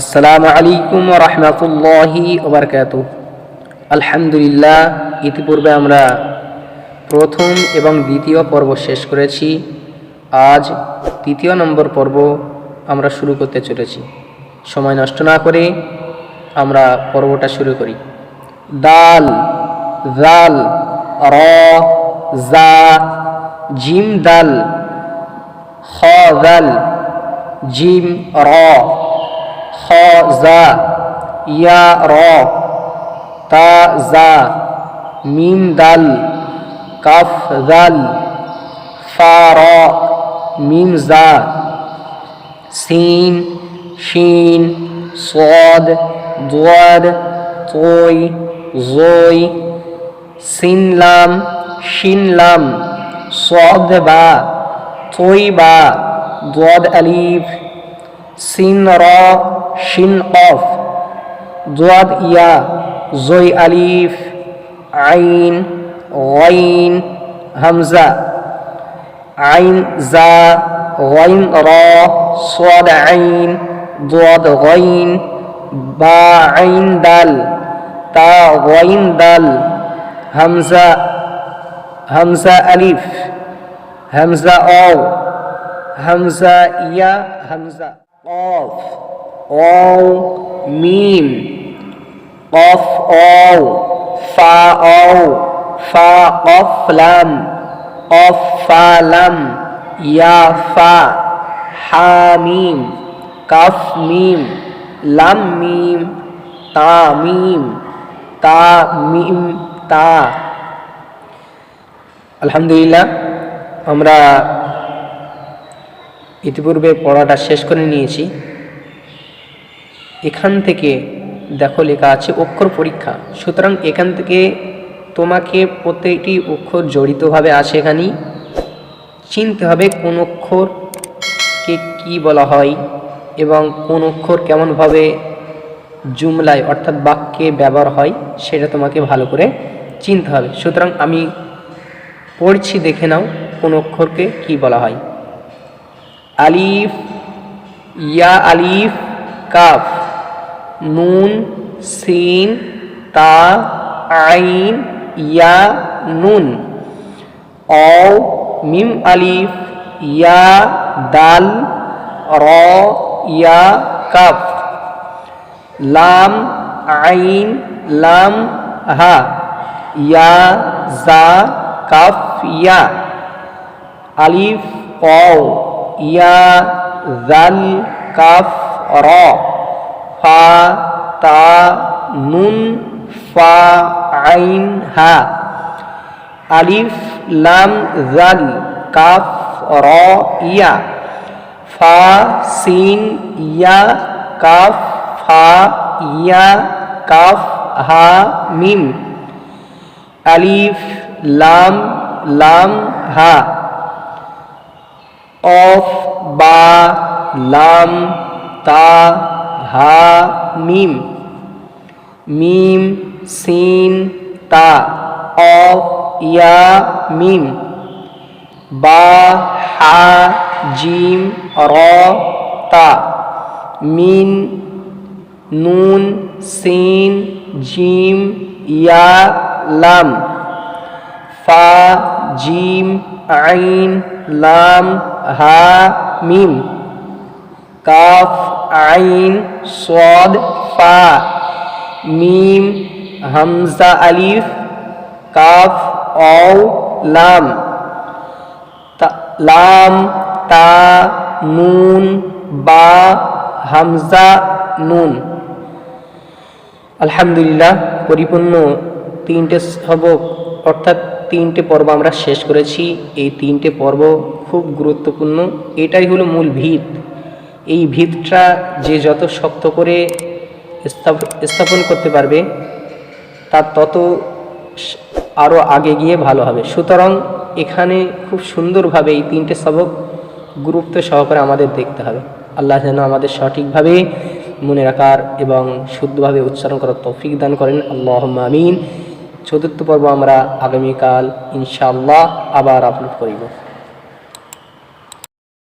আসসালামু আলাইকুম রহমতুল্লাহি ওবরকাত আলহামদুলিল্লাহ, ইতিপূর্বে আমরা প্রথম এবং দ্বিতীয় পর্ব শেষ করেছি। আজ তৃতীয় নম্বর পর্ব আমরা শুরু করতে চলেছি। সময় নষ্ট না করে আমরা পর্বটা শুরু করি। দাল, জাল, র, জা, জিম, দাল, খ দাল জিম, র। খ জা ইয়া র তা জা মিম দাল কাফ দাল ফা র মিম জা সিন শিন صاد ضاد طوي زوي সিন লাম শিন লাম صاد বা طوي বা ضاد أليف সিন র শিন কফ ضاد ইয়া জয় আলিফ আইন غين হামজা আইন জা غين را صاد عين ضاد غين با عين دال تا غين دال همزة همزة ألف همزة أو همزة يا همزة قاف অং মিম কফ অং ফা অং ফা কফ লাম কফ ফা লাম ইয়া ফা হা মিম কাফ মিম লাম মিম তা মিম তা মিম তা আলহামদুলিল্লাহ, আমরা ইতিপূর্বে পড়াটা শেষ করে নিয়েছি। এখান থেকে দেখো লেখা আছে অক্ষর পরীক্ষা। সুতরাং এখান থেকে তোমাকে প্রত্যেকটি অক্ষর জড়িতভাবে আছে এখানেই। চিনতে হবে কোন অক্ষরকে কি বলা হয় এবং কোন অক্ষর কেমনভাবে জুমলায় অর্থাৎ বাক্যে ব্যবহার হয় সেটা তোমাকে ভালো করে চিনতে হবে। সুতরাং আমি পড়ছি, দেখে নাও কোন অক্ষরকে কি বলা হয়। আলিফ, ইয়া আলিফ, কাফ। নুন, সিন, তা, আইন, ইয়া, নুন। অ মিম, আলিফ, ইয়া, দাল, র, ইয়া, কাফ। লাম, আইন, লাম, হা। ইয়া, জা, কাফ, ইয়া। আলিফ অ ইয়া, জাল, কাফ, র। ফা, তা, নুন, ফা, আইন, হা। আলিফ, লাম, জাল, কাফ, র, ইয়া। ফা, সিন, ইয়া, কাফ, ফা, ইয়া, কাফ, হা, মিম। আলিফ, লাম লাম, হা। অফ, বা, লাম, তা হা, মিম। মিম, সিন, তা। অফ ইয়া, মিম। বা, হা, জিম, র, তা। মিন, নুন, সিন, জিম, ইয়া, লাম। ফা, জিম, আইন, লাম, হা, মিম। কাফ আইন, সদ, ফা, মিম, হামজা, আলিফ, কাফ অ লাম। লাম, তা, নুন, বা, হামজা, নুন। আলহামদুলিল্লাহ, পরিপূর্ণ তিনটে সবক, অর্থাৎ তিনটে পর্ব আমরা শেষ করেছি। এই তিনটে পর্ব খুব গুরুত্বপূর্ণ। এটাই হলো মূল ভিত। এই ভিতটা যে যত শক্ত করে স্থাপন করতে পারবে, তার তত আরও আগে গিয়ে ভালো হবে। সুতরাং এখানে খুব সুন্দরভাবে এই তিনটে সবক গুরুত্ব সহকারে আমাদের দেখতে হবে। আল্লাহ যেন আমাদের সঠিকভাবে মনে রাখার এবং শুদ্ধভাবে উচ্চারণ করার তৌফিক দান করেন। আল্লাহ আমিন। চতুর্থ পর্ব আমরা আগামীকাল ইনশাআল্লাহ আবার আপলোড করিব।